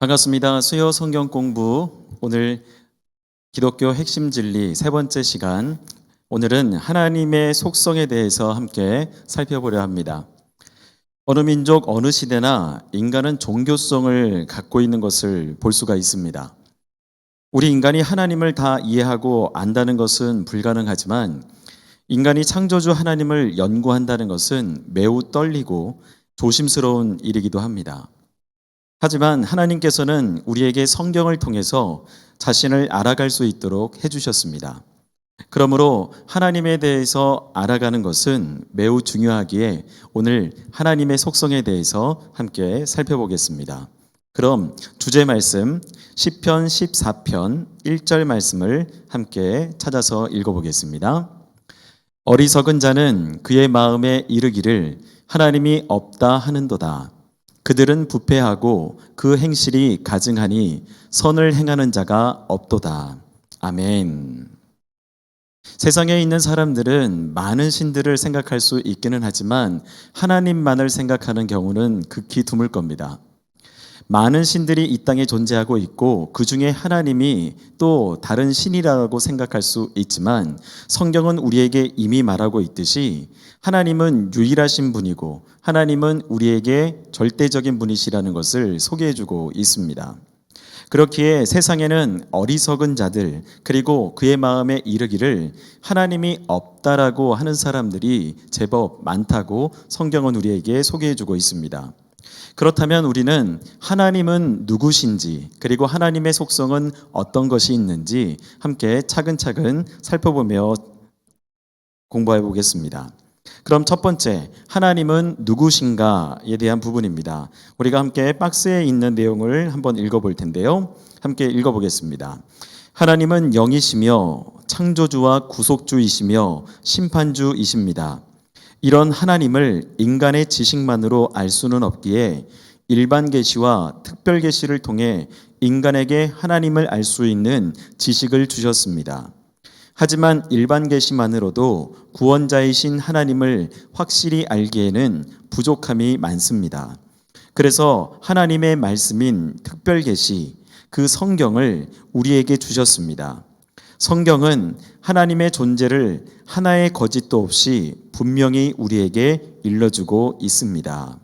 반갑습니다. 수요 성경 공부 오늘 기독교 핵심 진리 세 번째 시간 오늘은 하나님의 속성에 대해서 함께 살펴보려 합니다. 어느 민족 어느 시대나 인간은 종교성을 갖고 있는 것을 볼 수가 있습니다. 우리 인간이 하나님을 다 이해하고 안다는 것은 불가능하지만 인간이 창조주 하나님을 연구한다는 것은 매우 떨리고 조심스러운 일이기도 합니다. 하지만 하나님께서는 우리에게 성경을 통해서 자신을 알아갈 수 있도록 해주셨습니다. 그러므로 하나님에 대해서 알아가는 것은 매우 중요하기에 오늘 하나님의 속성에 대해서 함께 살펴보겠습니다. 그럼 주제 말씀 10편 14편 1절 말씀을 함께 찾아서 읽어보겠습니다. 어리석은 자는 그의 마음에 이르기를 하나님이 없다 하는도다. 그들은 부패하고 그 행실이 가증하니 선을 행하는 자가 없도다. 아멘. 세상에 있는 사람들은 많은 신들을 생각할 수 있기는 하지만 하나님만을 생각하는 경우는 극히 드물 겁니다. 많은 신들이 이 땅에 존재하고 있고 그 중에 하나님이 또 다른 신이라고 생각할 수 있지만 성경은 우리에게 이미 말하고 있듯이 하나님은 유일하신 분이고 하나님은 우리에게 절대적인 분이시라는 것을 소개해주고 있습니다. 그렇기에 세상에는 어리석은 자들 그리고 그의 마음에 이르기를 하나님이 없다라고 하는 사람들이 제법 많다고 성경은 우리에게 소개해주고 있습니다. 그렇다면 우리는 하나님은 누구신지 그리고 하나님의 속성은 어떤 것이 있는지 함께 차근차근 살펴보며 공부해 보겠습니다. 그럼 첫 번째, 하나님은 누구신가에 대한 부분입니다. 우리가 함께 박스에 있는 내용을 한번 읽어 볼 텐데요. 함께 읽어 보겠습니다. 하나님은 영이시며 창조주와 구속주이시며 심판주이십니다. 이런 하나님을 인간의 지식만으로 알 수는 없기에 일반 계시와 특별 계시를 통해 인간에게 하나님을 알 수 있는 지식을 주셨습니다. 하지만 일반 계시만으로도 구원자이신 하나님을 확실히 알기에는 부족함이 많습니다. 그래서 하나님의 말씀인 특별 계시 그 성경을 우리에게 주셨습니다. 성경은 하나님의 존재를 하나의 거짓도 없이 분명히 우리에게 일러주고 있습니다.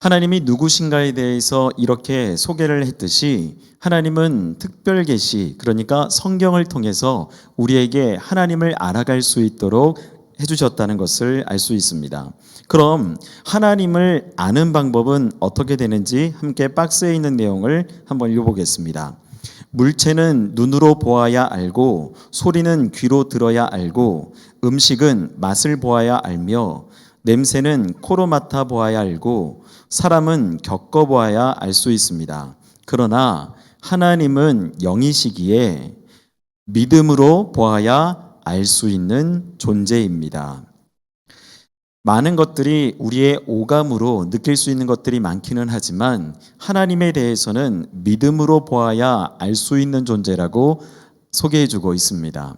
하나님이 누구신가에 대해서 이렇게 소개를 했듯이 하나님은 특별 계시 그러니까 성경을 통해서 우리에게 하나님을 알아갈 수 있도록 해주셨다는 것을 알 수 있습니다. 그럼 하나님을 아는 방법은 어떻게 되는지 함께 박스에 있는 내용을 한번 읽어보겠습니다. 물체는 눈으로 보아야 알고 소리는 귀로 들어야 알고 음식은 맛을 보아야 알며 냄새는 코로 맡아 보아야 알고 사람은 겪어 보아야 알 수 있습니다. 그러나 하나님은 영이시기에 믿음으로 보아야 알 수 있는 존재입니다. 많은 것들이 우리의 오감으로 느낄 수 있는 것들이 많기는 하지만 하나님에 대해서는 믿음으로 보아야 알 수 있는 존재라고 소개해 주고 있습니다.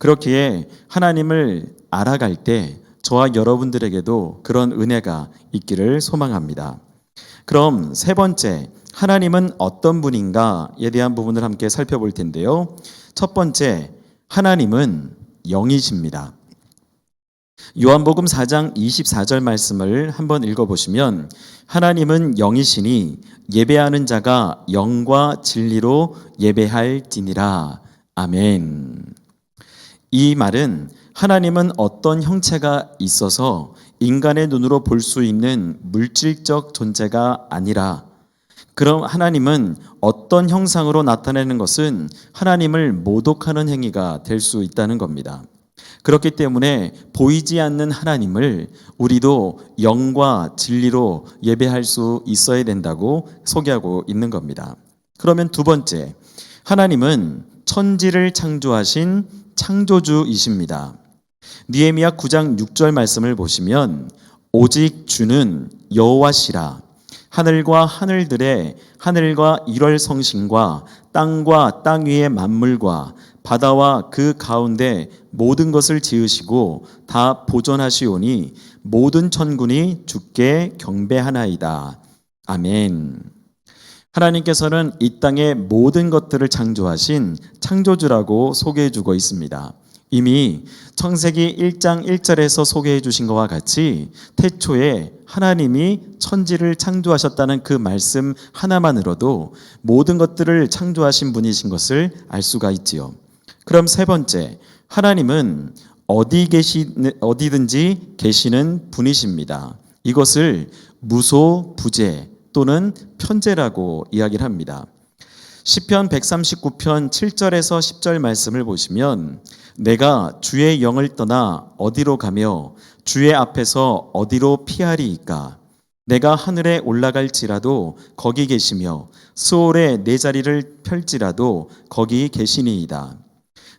그렇기에 하나님을 알아갈 때 저와 여러분들에게도 그런 은혜가 있기를 소망합니다. 그럼 세 번째, 하나님은 어떤 분인가에 대한 부분을 함께 살펴볼 텐데요. 첫 번째, 하나님은 영이십니다. 요한복음 4장 24절 말씀을 한번 읽어보시면 하나님은 영이시니 예배하는 자가 영과 진리로 예배할지니라. 아멘. 이 말은 하나님은 어떤 형체가 있어서 인간의 눈으로 볼 수 있는 물질적 존재가 아니라 그럼 하나님은 어떤 형상으로 나타내는 것은 하나님을 모독하는 행위가 될 수 있다는 겁니다. 그렇기 때문에 보이지 않는 하나님을 우리도 영과 진리로 예배할 수 있어야 된다고 소개하고 있는 겁니다. 그러면 두 번째, 하나님은 천지를 창조하신 창조주이십니다. 니에미야 9장 6절 말씀을 보시면 오직 주는 여호와시라 하늘과 하늘들의 하늘과 일월 성신과 땅과 땅 위의 만물과 바다와 그 가운데 모든 것을 지으시고 다 보존하시오니 모든 천군이 주께 경배하나이다. 아멘. 하나님께서는 이 땅의 모든 것들을 창조하신 창조주라고 소개해 주고 있습니다. 이미 청세기 1장 1절에서 소개해 주신 것과 같이 태초에 하나님이 천지를 창조하셨다는 그 말씀 하나만으로도 모든 것들을 창조하신 분이신 것을 알 수가 있지요. 그럼 세 번째, 하나님은 어디 계시 어디든지 계시는 분이십니다. 이것을 무소 부재 또는 편재라고 이야기를 합니다. 시편 139편 7절에서 10절 말씀을 보시면 내가 주의 영을 떠나 어디로 가며 주의 앞에서 어디로 피하리이까 내가 하늘에 올라갈지라도 거기 계시며 수월에 내 자리를 펼지라도 거기 계시니이다.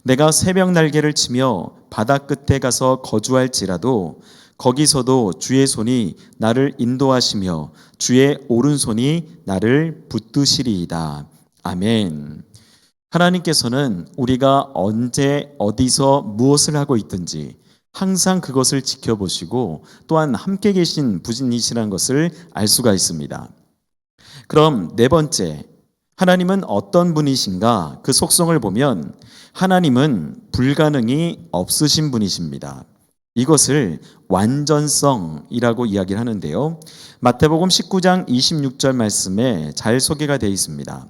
내가 새벽 날개를 치며 바다 끝에 가서 거주할지라도 거기서도 주의 손이 나를 인도하시며 주의 오른손이 나를 붙드시리이다. 아멘. 하나님께서는 우리가 언제 어디서 무엇을 하고 있든지 항상 그것을 지켜보시고 또한 함께 계신 부진이시라는 것을 알 수가 있습니다. 그럼 네 번째, 하나님은 어떤 분이신가? 그 속성을 보면 하나님은 불가능이 없으신 분이십니다. 이것을 완전성이라고 이야기를 하는데요. 마태복음 19장 26절 말씀에 잘 소개가 되어 있습니다.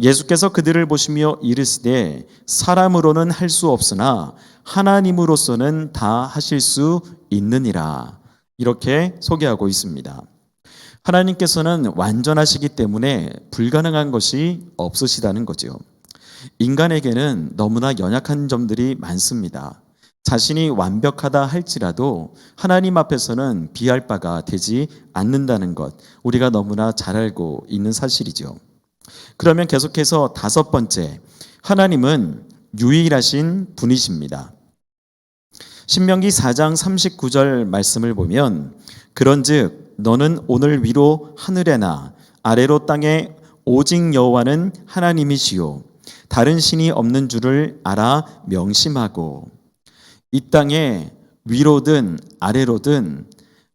예수께서 그들을 보시며 이르시되 사람으로는 할 수 없으나 하나님으로서는 다 하실 수 있느니라. 이렇게 소개하고 있습니다. 하나님께서는 완전하시기 때문에 불가능한 것이 없으시다는 거죠. 인간에게는 너무나 연약한 점들이 많습니다. 자신이 완벽하다 할지라도 하나님 앞에서는 비할 바가 되지 않는다는 것, 우리가 너무나 잘 알고 있는 사실이죠. 그러면 계속해서 다섯 번째, 하나님은 유일하신 분이십니다. 신명기 4장 39절 말씀을 보면 그런즉 너는 오늘 위로 하늘에나 아래로 땅에 오직 여호와는 하나님이시요 다른 신이 없는 줄을 알아 명심하고 이 땅에 위로든 아래로든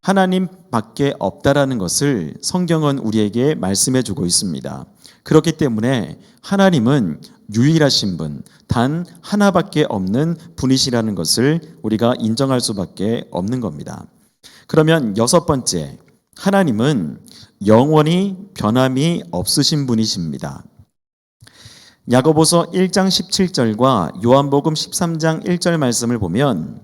하나님 밖에 없다라는 것을 성경은 우리에게 말씀해 주고 있습니다. 그렇기 때문에 하나님은 유일하신 분, 단 하나밖에 없는 분이시라는 것을 우리가 인정할 수밖에 없는 겁니다. 그러면 여섯 번째, 하나님은 영원히 변함이 없으신 분이십니다. 야고보서 1장 17절과 요한복음 13장 1절 말씀을 보면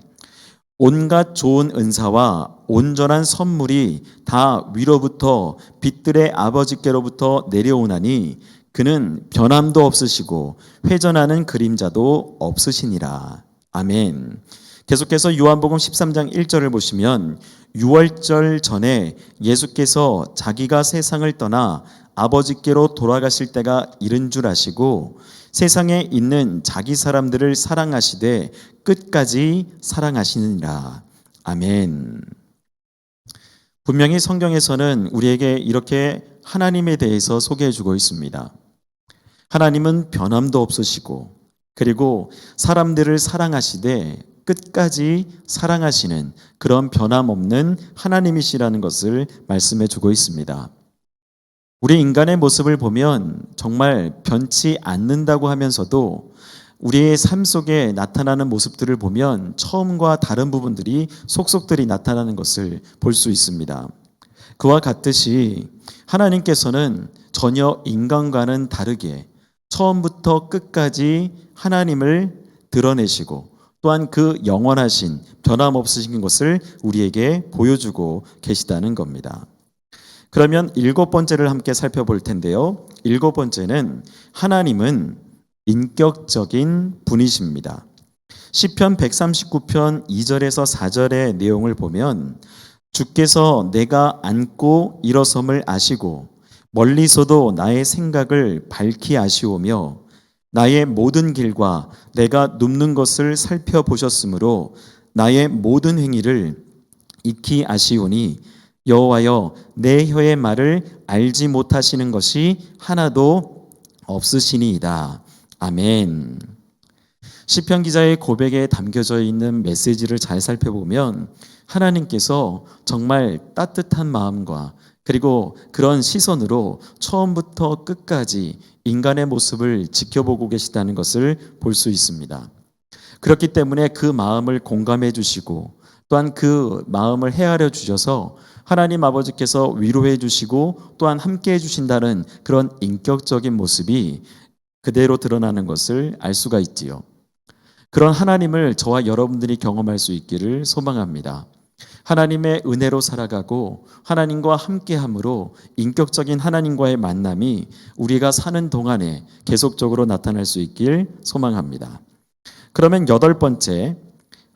온갖 좋은 은사와 온전한 선물이 다 위로부터 빛들의 아버지께로부터 내려오나니 그는 변함도 없으시고 회전하는 그림자도 없으시니라. 아멘. 계속해서 요한복음 13장 1절을 보시면 6월절 전에 예수께서 자기가 세상을 떠나 아버지께로 돌아가실 때가 이른 줄 아시고 세상에 있는 자기 사람들을 사랑하시되 끝까지 사랑하시느니라. 아멘. 분명히 성경에서는 우리에게 이렇게 하나님에 대해서 소개해 주고 있습니다. 하나님은 변함도 없으시고 그리고 사람들을 사랑하시되 끝까지 사랑하시는 그런 변함없는 하나님이시라는 것을 말씀해 주고 있습니다. 우리 인간의 모습을 보면 정말 변치 않는다고 하면서도 우리의 삶 속에 나타나는 모습들을 보면 처음과 다른 부분들이 속속들이 나타나는 것을 볼 수 있습니다. 그와 같듯이 하나님께서는 전혀 인간과는 다르게 처음부터 끝까지 하나님을 드러내시고 또한 그 영원하신 변함없으신 것을 우리에게 보여주고 계시다는 겁니다. 그러면 일곱 번째를 함께 살펴볼 텐데요. 일곱 번째는 하나님은 인격적인 분이십니다. 시편 139편 2절에서 4절의 내용을 보면 주께서 내가 앉고 일어섬을 아시고 멀리서도 나의 생각을 밝히 아시오며 나의 모든 길과 내가 눕는 것을 살펴보셨으므로 나의 모든 행위를 익히 아시오니 여호와여 내 혀의 말을 알지 못하시는 것이 하나도 없으시니이다. 아멘. 시편 기자의 고백에 담겨져 있는 메시지를 잘 살펴보면 하나님께서 정말 따뜻한 마음과 그리고 그런 시선으로 처음부터 끝까지 인간의 모습을 지켜보고 계시다는 것을 볼 수 있습니다. 그렇기 때문에 그 마음을 공감해 주시고 또한 그 마음을 헤아려 주셔서 하나님 아버지께서 위로해 주시고 또한 함께 해 주신다는 그런 인격적인 모습이 그대로 드러나는 것을 알 수가 있지요. 그런 하나님을 저와 여러분들이 경험할 수 있기를 소망합니다. 하나님의 은혜로 살아가고 하나님과 함께함으로 인격적인 하나님과의 만남이 우리가 사는 동안에 계속적으로 나타날 수 있길 소망합니다. 그러면 여덟 번째,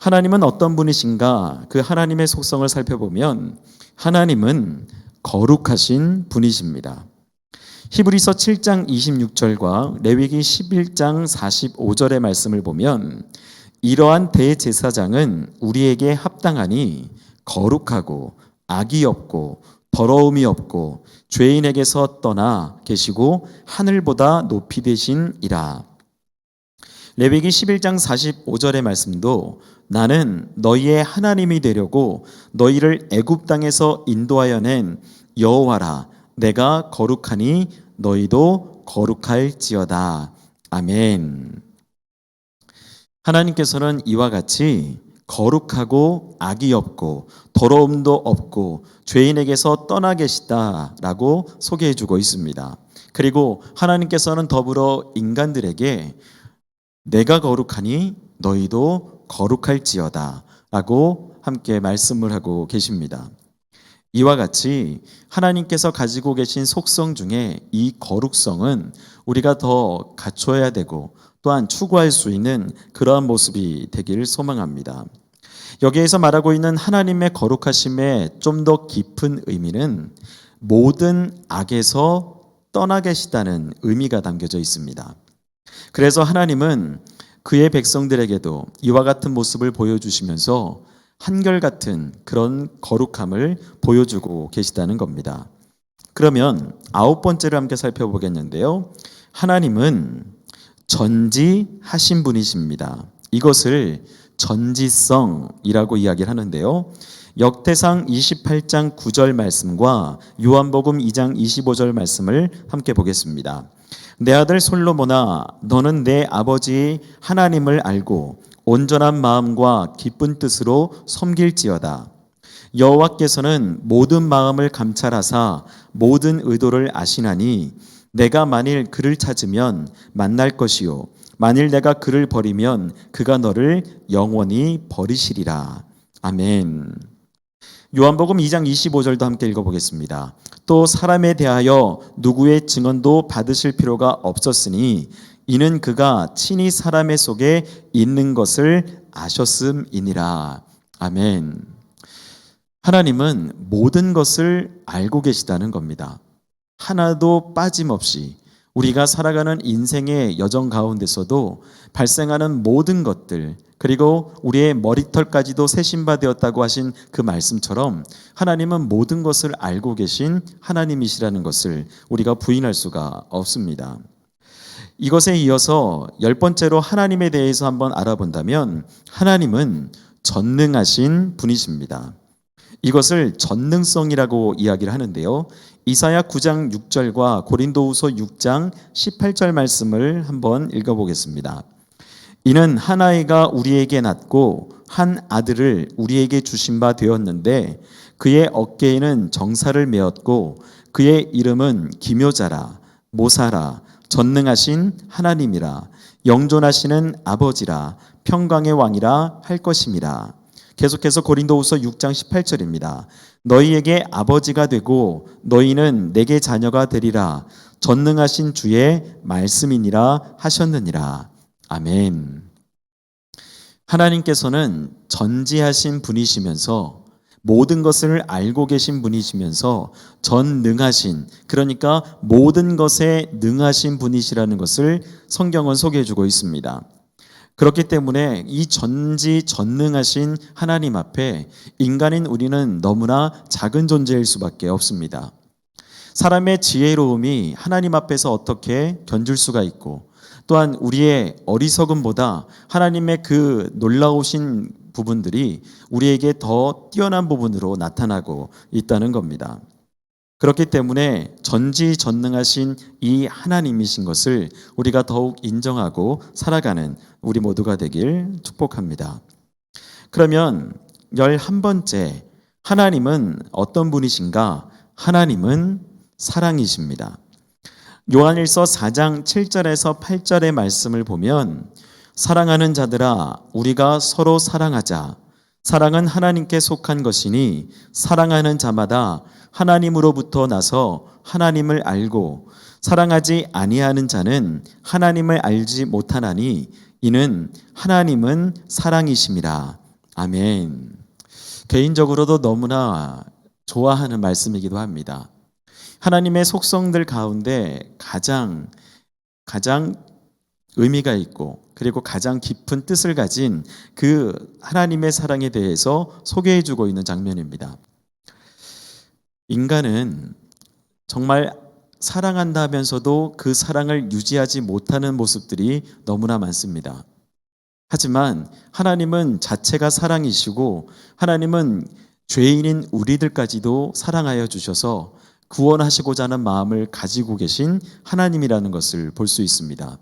하나님은 어떤 분이신가? 그 하나님의 속성을 살펴보면 하나님은 거룩하신 분이십니다. 히브리서 7장 26절과 레위기 11장 45절의 말씀을 보면 이러한 대제사장은 우리에게 합당하니 거룩하고 악이 없고 더러움이 없고 죄인에게서 떠나 계시고 하늘보다 높이 되신이라. 레위기 11장 45절의 말씀도 나는 너희의 하나님이 되려고 너희를 애굽 땅에서 인도하여 낸 여호와라 내가 거룩하니 너희도 거룩할지어다. 아멘. 하나님께서는 이와 같이 거룩하고 악이 없고 더러움도 없고 죄인에게서 떠나 계시다라고 소개해 주고 있습니다. 그리고 하나님께서는 더불어 인간들에게 내가 거룩하니 너희도 거룩할지어다 라고 함께 말씀을 하고 계십니다. 이와 같이 하나님께서 가지고 계신 속성 중에 이 거룩성은 우리가 더 갖춰야 되고 또한 추구할 수 있는 그러한 모습이 되기를 소망합니다. 여기에서 말하고 있는 하나님의 거룩하심의 좀 더 깊은 의미는 모든 악에서 떠나 계시다는 의미가 담겨져 있습니다. 그래서 하나님은 그의 백성들에게도 이와 같은 모습을 보여주시면서 한결같은 그런 거룩함을 보여주고 계시다는 겁니다. 그러면 아홉 번째를 함께 살펴보겠는데요. 하나님은 전지하신 분이십니다. 이것을 전지성이라고 이야기를 하는데요. 역대상 28장 9절 말씀과 요한복음 2장 25절 말씀을 함께 보겠습니다. 내 아들 솔로몬아 너는 내 아버지 하나님을 알고 온전한 마음과 기쁜 뜻으로 섬길지어다. 여호와께서는 모든 마음을 감찰하사 모든 의도를 아시나니 내가 만일 그를 찾으면 만날 것이요 만일 내가 그를 버리면 그가 너를 영원히 버리시리라. 아멘. 요한복음 2장 25절도 함께 읽어보겠습니다. 또 사람에 대하여 누구의 증언도 받으실 필요가 없었으니 이는 그가 친히 사람의 속에 있는 것을 아셨음이니라. 아멘. 하나님은 모든 것을 알고 계시다는 겁니다. 하나도 빠짐없이 우리가 살아가는 인생의 여정 가운데서도 발생하는 모든 것들, 그리고 우리의 머리털까지도 세신바 되었다고 하신 그 말씀처럼 하나님은 모든 것을 알고 계신 하나님이시라는 것을 우리가 부인할 수가 없습니다. 이것에 이어서 열 번째로 하나님에 대해서 한번 알아본다면 하나님은 전능하신 분이십니다. 이것을 전능성이라고 이야기를 하는데요. 이사야 9장 6절과 고린도후서 6장 18절 말씀을 한번 읽어보겠습니다. 이는 한 아이가 우리에게 낳고 한 아들을 우리에게 주신 바 되었는데 그의 어깨에는 정사를 메었고 그의 이름은 기묘자라 모사라 전능하신 하나님이라 영존하시는 아버지라 평강의 왕이라 할 것임이라. 계속해서 고린도후서 6장 18절입니다. 너희에게 아버지가 되고 너희는 내게 자녀가 되리라. 전능하신 주의 말씀이니라 하셨느니라. 아멘. 하나님께서는 전지하신 분이시면서 모든 것을 알고 계신 분이시면서 전능하신 그러니까 모든 것에 능하신 분이시라는 것을 성경은 소개해 주고 있습니다. 그렇기 때문에 이 전지 전능하신 하나님 앞에 인간인 우리는 너무나 작은 존재일 수밖에 없습니다. 사람의 지혜로움이 하나님 앞에서 어떻게 견줄 수가 있고 또한 우리의 어리석음보다 하나님의 그 놀라우신 부분들이 우리에게 더 뛰어난 부분으로 나타나고 있다는 겁니다. 그렇기 때문에 전지전능하신 이 하나님이신 것을 우리가 더욱 인정하고 살아가는 우리 모두가 되길 축복합니다. 그러면 열한 번째 하나님은 어떤 분이신가? 하나님은 사랑이십니다. 요한일서 4장 7절에서 8절의 말씀을 보면 사랑하는 자들아 우리가 서로 사랑하자 사랑은 하나님께 속한 것이니 사랑하는 자마다 하나님으로부터 나서 하나님을 알고 사랑하지 아니하는 자는 하나님을 알지 못하나니 이는 하나님은 사랑이심이라. 아멘. 개인적으로도 너무나 좋아하는 말씀이기도 합니다. 하나님의 속성들 가운데 가장 가장 의미가 있고 그리고 가장 깊은 뜻을 가진 그 하나님의 사랑에 대해서 소개해 주고 있는 장면입니다. 인간은 정말 사랑한다면서도 그 사랑을 유지하지 못하는 모습들이 너무나 많습니다. 하지만 하나님은 자체가 사랑이시고 하나님은 죄인인 우리들까지도 사랑하여 주셔서 구원하시고자 하는 마음을 가지고 계신 하나님이라는 것을 볼 수 있습니다.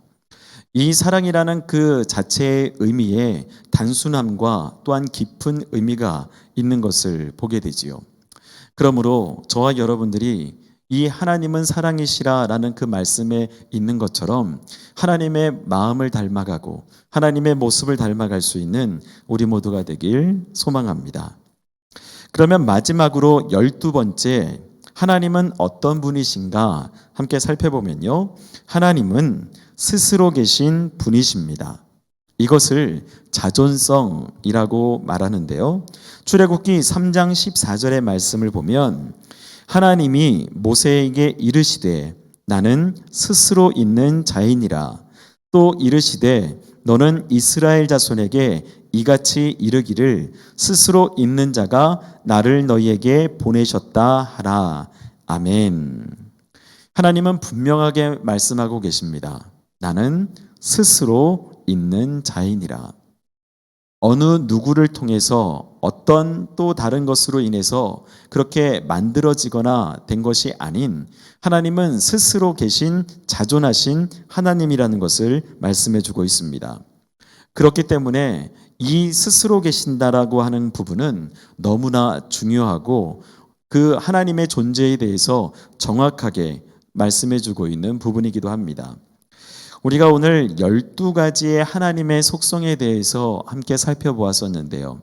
이 사랑이라는 그 자체의 의미에 단순함과 또한 깊은 의미가 있는 것을 보게 되지요. 그러므로 저와 여러분들이 이 하나님은 사랑이시라라는 그 말씀에 있는 것처럼 하나님의 마음을 닮아가고 하나님의 모습을 닮아갈 수 있는 우리 모두가 되길 소망합니다. 그러면 마지막으로 열두 번째 하나님은 어떤 분이신가 함께 살펴보면요. 하나님은 스스로 계신 분이십니다. 이것을 자존성이라고 말하는데요. 출애굽기 3장 14절의 말씀을 보면 하나님이 모세에게 이르시되 나는 스스로 있는 자이니라 또 이르시되 너는 이스라엘 자손에게 이같이 이르기를 스스로 있는 자가 나를 너희에게 보내셨다 하라 아멘. 하나님은 분명하게 말씀하고 계십니다. 나는 스스로 있는 자이니라. 어느 누구를 통해서 어떤 또 다른 것으로 인해서 그렇게 만들어지거나 된 것이 아닌 하나님은 스스로 계신 자존하신 하나님이라는 것을 말씀해 주고 있습니다. 그렇기 때문에 이 스스로 계신다라고 하는 부분은 너무나 중요하고 그 하나님의 존재에 대해서 정확하게 말씀해 주고 있는 부분이기도 합니다. 우리가 오늘 12가지의 하나님의 속성에 대해서 함께 살펴보았었는데요.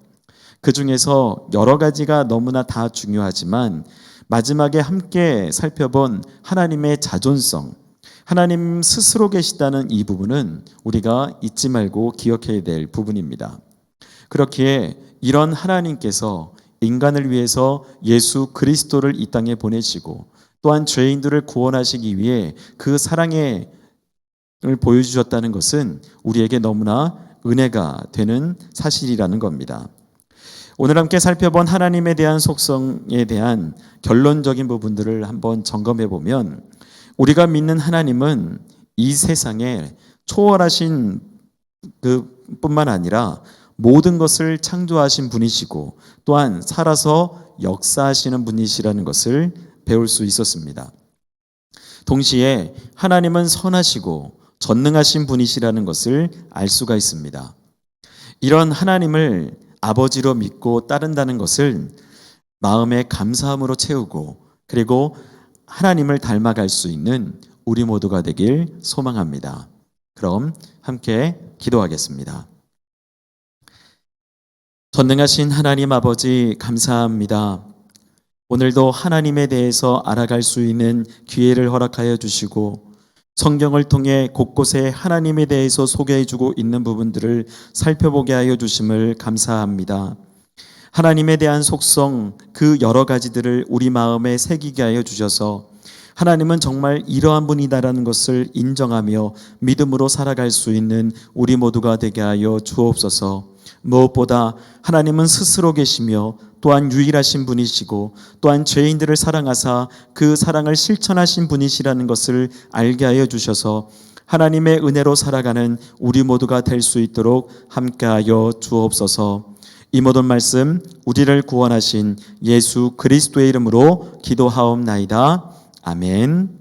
그 중에서 여러 가지가 너무나 다 중요하지만 마지막에 함께 살펴본 하나님의 자존성, 하나님 스스로 계시다는 이 부분은 우리가 잊지 말고 기억해야 될 부분입니다. 그렇기에 이런 하나님께서 인간을 위해서 예수 그리스도를 이 땅에 보내시고 또한 죄인들을 구원하시기 위해 그 사랑의 을 보여주셨다는 것은 우리에게 너무나 은혜가 되는 사실이라는 겁니다. 오늘 함께 살펴본 하나님에 대한 속성에 대한 결론적인 부분들을 한번 점검해 보면 우리가 믿는 하나님은 이 세상에 초월하신 그 뿐만 아니라 모든 것을 창조하신 분이시고 또한 살아서 역사하시는 분이시라는 것을 배울 수 있었습니다. 동시에 하나님은 선하시고 전능하신 분이시라는 것을 알 수가 있습니다. 이런 하나님을 아버지로 믿고 따른다는 것을 마음의 감사함으로 채우고 그리고 하나님을 닮아갈 수 있는 우리 모두가 되길 소망합니다. 그럼 함께 기도하겠습니다. 전능하신 하나님 아버지 감사합니다. 오늘도 하나님에 대해서 알아갈 수 있는 기회를 허락하여 주시고 성경을 통해 곳곳에 하나님에 대해서 소개해 주고 있는 부분들을 살펴보게 하여 주심을 감사합니다. 하나님에 대한 속성 그 여러 가지들을 우리 마음에 새기게 하여 주셔서 하나님은 정말 이러한 분이다라는 것을 인정하며 믿음으로 살아갈 수 있는 우리 모두가 되게 하여 주옵소서. 무엇보다 하나님은 스스로 계시며 또한 유일하신 분이시고 또한 죄인들을 사랑하사 그 사랑을 실천하신 분이시라는 것을 알게 하여 주셔서 하나님의 은혜로 살아가는 우리 모두가 될 수 있도록 함께하여 주옵소서. 이 모든 말씀 우리를 구원하신 예수 그리스도의 이름으로 기도하옵나이다. 아멘.